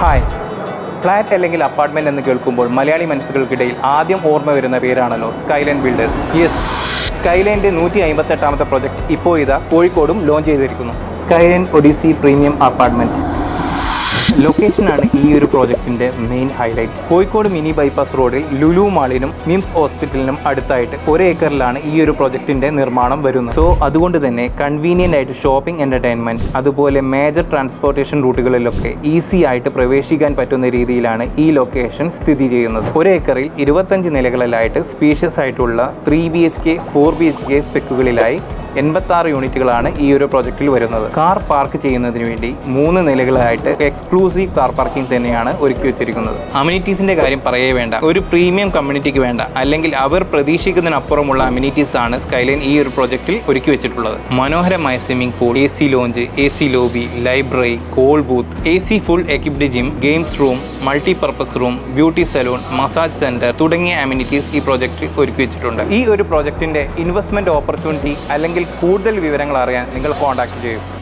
Hi. Flat അല്ലെങ്കിൽ apartment എന്ന് കേൾക്കുമ്പോൾ മലയാളി മനസ്സുകൾക്കിടയിൽ ആദ്യം ഓർമ്മ വരുന്ന പേരാണല്ലോ സ്കൈലൈൻ ബിൽഡേഴ്സ് യെസ് സ്കൈലൈന്റെ നൂറ്റി അമ്പത്തെട്ടാമത്തെ പ്രൊജക്ട് ഇപ്പോൾ ഇതാ കോഴിക്കോടും ലോഞ്ച് ചെയ്തിരിക്കുന്നു. സ്കൈലൈൻ ഒഡീസി പ്രീമിയം അപ്പാർട്ട്മെന്റ് ലൊക്കേഷനാണ് ഈ ഒരു പ്രോജക്റ്റിന്റെ main highlight Kozhikode mini bypass റോഡിൽ ലുലു മാളിനും മിംസ് ഹോസ്പിറ്റലിനും അടുത്തായിട്ട് ഒരു ഏക്കറിലാണ് ഈ ഒരു പ്രോജക്റ്റിന്റെ നിർമ്മാണം വരുന്നത്. സോ അതുകൊണ്ട് തന്നെ കൺവീനിയന്റ് ആയിട്ട് ഷോപ്പിംഗ് എന്റർടൈൻമെന്റ് അതുപോലെ മേജർ ട്രാൻസ്പോർട്ടേഷൻ റൂട്ടുകളിലൊക്കെ ഈസി ആയിട്ട് പ്രവേശിക്കാൻ പറ്റുന്ന രീതിയിലാണ് ഈ ലൊക്കേഷൻ സ്ഥിതി ചെയ്യുന്നത്. ഒരു ഏക്കറിൽ ഇരുപത്തഞ്ച് നിലകളിലായിട്ട് സ്പീഷ്യസ് ആയിട്ടുള്ള three B H K four B H K സ്പെക്കുകളിലായി എൺപത്തി ആറ് യൂണിറ്റുകളാണ് ഈ ഒരു പ്രോജക്റ്റിൽ വരുന്നത്. കാർ പാർക്ക് ചെയ്യുന്നതിന് വേണ്ടി മൂന്ന് നിലകളായിട്ട് എക്സ്ക്ലൂസീവ് കാർ പാർക്കിംഗ് തന്നെയാണ് ഒരുക്കി വെച്ചിരിക്കുന്നത്. അമ്യൂണിറ്റീസിന്റെ കാര്യം പറയേ വേണ്ട. ഒരു പ്രീമിയം കമ്മ്യൂണിറ്റിക്ക് വേണ്ട. അല്ലെങ്കിൽ അവർ പ്രതീക്ഷിക്കുന്നതിനപ്പുറമുള്ള അമ്യൂണിറ്റീസ് ആണ് സ്കൈലൈൻ ഈ ഒരു പ്രോജക്റ്റിൽ ഒരുക്കി വെച്ചിട്ടുള്ളത്. മനോഹരമായ swimming pool A C lounge A C lobby library call booth A C full equipped gym games room multi purpose room beauty salon massage centre തുടങ്ങിയ അമ്യൂണിറ്റീസ് ഈ പ്രോജക്റ്റ് ഒരുക്കി വെച്ചിട്ടുണ്ട്. ഈ ഒരു പ്രോജക്റ്റിന്റെ ഇൻവെസ്റ്റ്മെന്റ് ഓപ്പർച്യൂണിറ്റി അല്ലെങ്കിൽ കൂടുതൽ വിവരങ്ങൾ അറിയാൻ നിങ്ങൾ കോൺടാക്റ്റ് ചെയ്യും.